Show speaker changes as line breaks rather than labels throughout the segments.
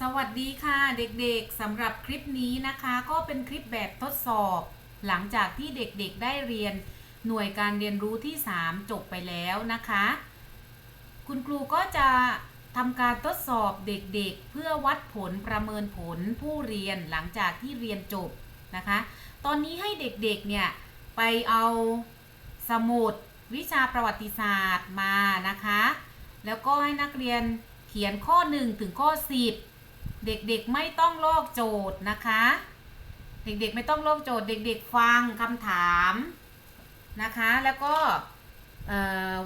สวัสดีค่ะเด็กๆสำหรับคลิปนี้นะคะ ก็เป็นคลิปแบบทดสอบ หลังจากที่เด็กๆได้เรียนหน่วยการเรียนรู้ที่ 3 จบไปแล้วนะคะ คุณครูก็จะทำการทดสอบเด็กๆ เพื่อวัดผลประเมินผลผู้เรียนหลังจากที่เรียนจบนะคะ ตอนนี้ให้เด็กๆเนี่ยไปเอาสมุดวิชาประวัติศาสตร์มานะคะ แล้วก็ให้นักเรียนเขียนข้อ 1 ถึงข้อ 10 เด็กๆไม่ต้องลอกโจทย์นะคะ เด็กๆไม่ต้องลอกโจทย์ เด็กๆฟังคำถามนะคะ แล้วก็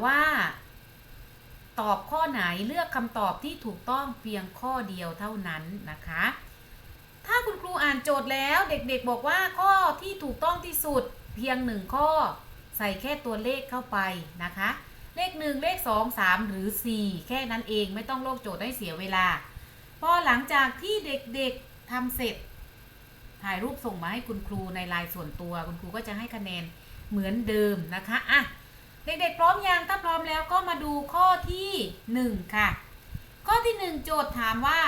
ว่าตอบข้อไหนเลือกคำตอบที่ถูกต้องเพียงข้อเดียวเท่านั้นนะคะ ถ้าคุณครูอ่านโจทย์แล้วเด็กๆบอกว่าข้อที่ถูกต้องที่สุดเพียงหนึ่งข้อ ใส่แค่ตัวเลขเข้าไปนะคะ เลข 1 เลข 2 3 หรือ 4 แค่นั้นเองไม่ต้องโลกโจทย์ให้เสียเวลา พอหลังจากที่เด็กๆทำเสร็จ ถ่ายรูปส่งมาให้คุณครูในไลน์ส่วนตัว คุณครูก็จะให้คะแนนเหมือนเดิมนะคะอะเด็กๆพร้อมยังถ้าพร้อมแล้วก็มาดูข้อที่ 1 ค่ะ ข้อที่ 1 โจทย์ถามว่า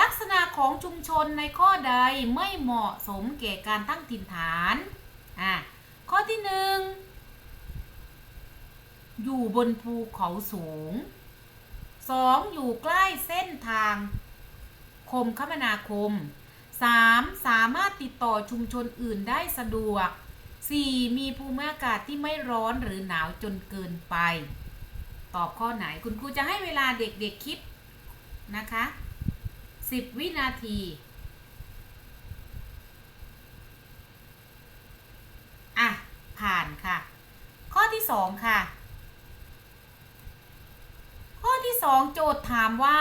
ลักษณะของชุมชนในข้อใดไม่เหมาะสมแก่การตั้งถิ่นฐานอะข้อที่หนึ่งอยู่บนภูเขาสูง 2. อยู่ใกล้เส้นทางคมคมนาคม 3. สามารถติดต่อชุมชนอื่นได้สะดวก 4. มีภูมิอากาศที่ไม่ร้อนหรือหนาวจนเกินไป ตอบข้อไหนคุณครูจะให้เวลาเด็กๆคิดนะคะ 10 วินาทีอะผ่านค่ะ ข้อที่ 2 ค่ะ ข้อที่ 2 โจทย์ถามว่า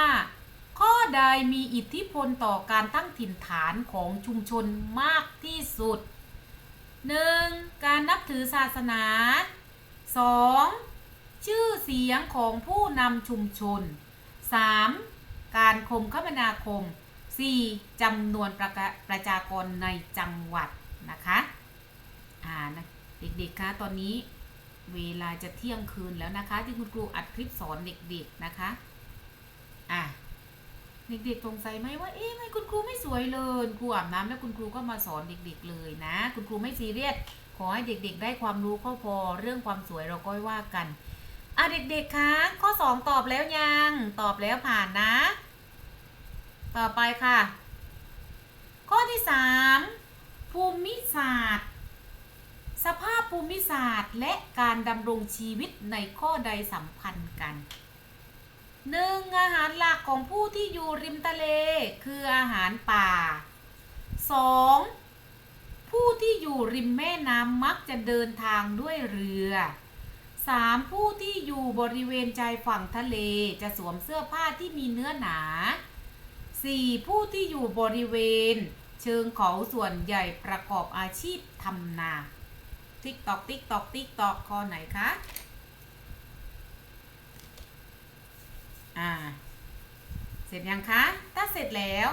ข้อใดมีอิทธิพลต่อการตั้งถิ่นฐานของชุมชนมากที่สุด 1. การนับถือศาสนา 2. ชื่อเสียงของผู้นำชุมชน 3. การคมคมนาคม 4. จำนวนประกะประชากรในจังหวัดนะคะอ่านะเด็กๆคะตอนนี้เวลาจะเที่ยงคืนแล้วนะคะ ที่คุณครูอัดคลิปสอนเด็กๆนะคะ อะเด็กๆสงสัยไหมว่าเอ๊ะไม่คุณครูไม่สวยเลยครูอาบน้ำแล้วคุณครูก็มาสอนเด็กๆเลยนะ คุณครูไม่ซีเรียสขอให้เด็กๆ ได้ความรู้ก็พอเรื่องความสวยเราก็ว่ากันอะเด็กๆคะข้อ 2 ตอบแล้วยังตอบแล้วผ่านนะ ต่อไปค่ะ ข้อที่ 3 ภูมิศาสตร์ สภาพภูมิศาสตร์และการดำรงชีวิตในข้อใดสัมพันธ์กัน 1. อาหารหลักของผู้ที่อยู่ริมทะเลคืออาหารป่า 2. ผู้ที่อยู่ริมแม่น้ำมักจะเดินทางด้วยเรือ 3. ผู้ที่อยู่บริเวณชายฝั่งทะเลจะสวมเสื้อผ้าที่มีเนื้อหนา 4. ผู้ที่อยู่บริเวณ เชิงเขาส่วนใหญ่ประกอบอาชีพทำนา ติ๊กตอกติ๊กตอกติ๊กตอกข้อไหนคะ อ่า เสร็จยังคะ ถ้าเสร็จแล้ว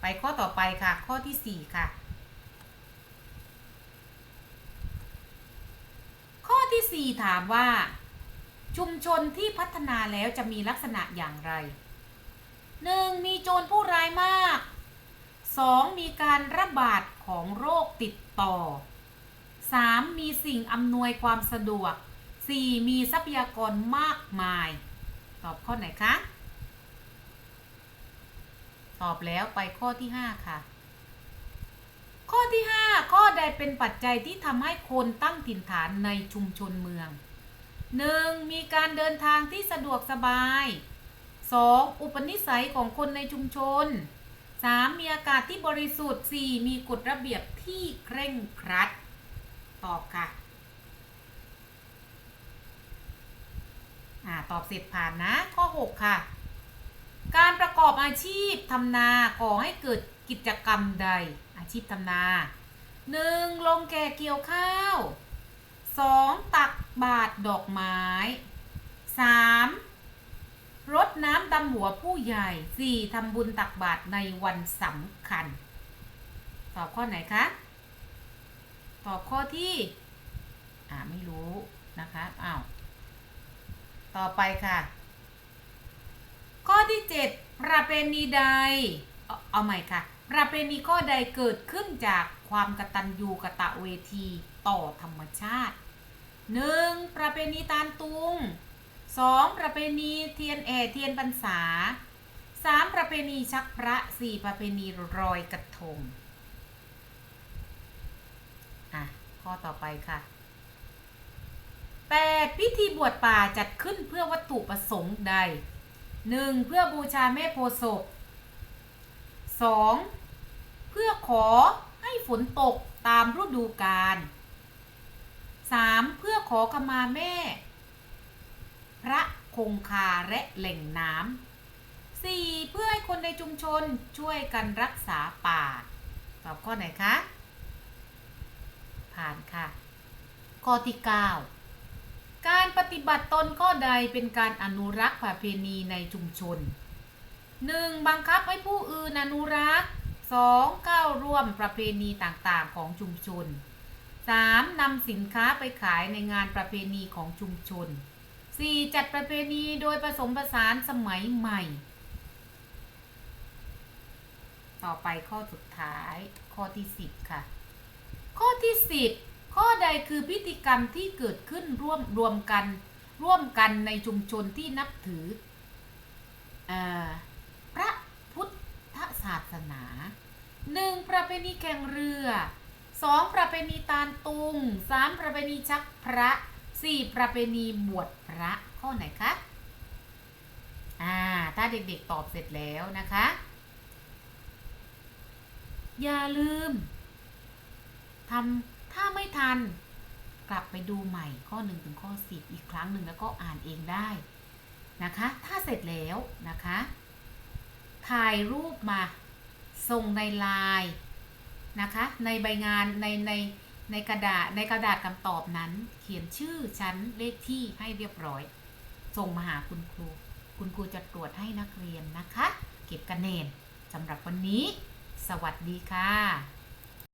ไปข้อต่อไปค่ะ ข้อที่ 4 ค่ะ ข้อที่ 4 ถามว่า ชุมชนที่พัฒนาแล้วจะมีลักษณะอย่างไร 1. มีโจรผู้ร้ายมาก 2. มีการระบาดของโรคติดต่อ 3. มีสิ่งอำนวยความสะดวก 4. มีทรัพยากรมากมาย ตอบข้อไหนคะ ตอบแล้วไปข้อที่ 5 ค่ะ ข้อที่ 5 ข้อใดเป็นปัจจัยที่ทำให้คนตั้งถิ่นฐานในชุมชนเมือง 1. มีการเดินทางที่สะดวกสบาย 2. อุปนิสัยของคนในชุมชน 3. มีอากาศที่บริสุทธิ์ 4. มีกฎระเบียบที่เคร่งครัด ตอบค่ะ อ่า ตอบเสร็จผ่านนะ ข้อ 6 ค่ะ การประกอบอาชีพทำนาก่อให้เกิดกิจกรรมใด อาชีพทำนา 1. ลงแก่เกี่ยวข้าว 2. ตักบาตรดอกไม้ 3. รดน้ำดำหัวผู้ใหญ่ 4. ทำบุญตักบาตรในวันสำคัญ ตอบข้อไหนคะ ตอบข้อที่ อ่าไม่รู้นะคะ อ้าว ต่อไปค่ะ ข้อที่ 7 ปรประเพณีใดเอาเอาใหม่ค่ะ ประเพณีข้อใดเกิดขึ้นจากความกตัญญูกะตะเวทีต่อธรรมชาติ 1. ประเพณีตาลตุง 2. ประเพณีเทียนแอเทียนพรรษา 3. ประเพณีชักพระ 4. ประเพณีรอยกระทงอะข้อต่อไปค่ะ 8. พิธีบวชป่าจัดขึ้นเพื่อวัตถุประสงค์ใด 1. เพื่อบูชาแม่โพศพ 2. เพื่อขอให้ฝนตกตามฤดูกาล 3. เพื่อขอขมาแม่ พระคงคาและแหล่งน้ำ 4. เพื่อให้คนในชุมชนช่วยกันรักษาป่า ตอบข้อไหนคะ ผ่านค่ะ ข้อที่ 9 การปฏิบัติตนข้อใดเป็นการอนุรักษ์ประเพณีในชุมชน 1. บังคับให้ผู้อื่นอนุรักษ์ 2. ก้าวร่วมประเพณีต่างๆของชุมชน 3. นำสินค้าไปขายในงานประเพณีของชุมชน 4. จัดประเพณีโดยผสมผสานสมัยใหม่ ต่อไปข้อสุดท้ายข้อที่ 10 ค่ะ ข้อที่ 10 ข้อใดคือพิธีกรรมที่เกิดขึ้นร่วมรวมกันร่วมกันในชุมชนที่นับถืออพระพุทธศาสนา 1. ประเพณีแข่งเรือ 2. ประเพณีตาลตุง 3. ประเพณีชักพระ 4. ประเพณีบวชพระข้อไหนคะอ่าถ้าเด็กๆตอบเสร็จแล้วนะคะ อย่าลืมทำ ถ้าไม่ทัน กลับไปดูใหม่ข้อ 1 ถึงข้อ 10 อีกครั้งหนึ่งแล้วก็อ่านเองได้นะคะ ถ้าเสร็จแล้วนะคะ ถ่ายรูปมา ส่งในไลน์นะคะ ในใบงานในในในกระดาษในกระดาษคำตอบนั้น เขียนชื่อชั้นเลขที่ให้เรียบร้อย ส่งมาหาคุณครู คุณครูจะตรวจให้นักเรียนนะคะ เก็บคะแนนสำหรับวันนี้ สวัสดีค่ะ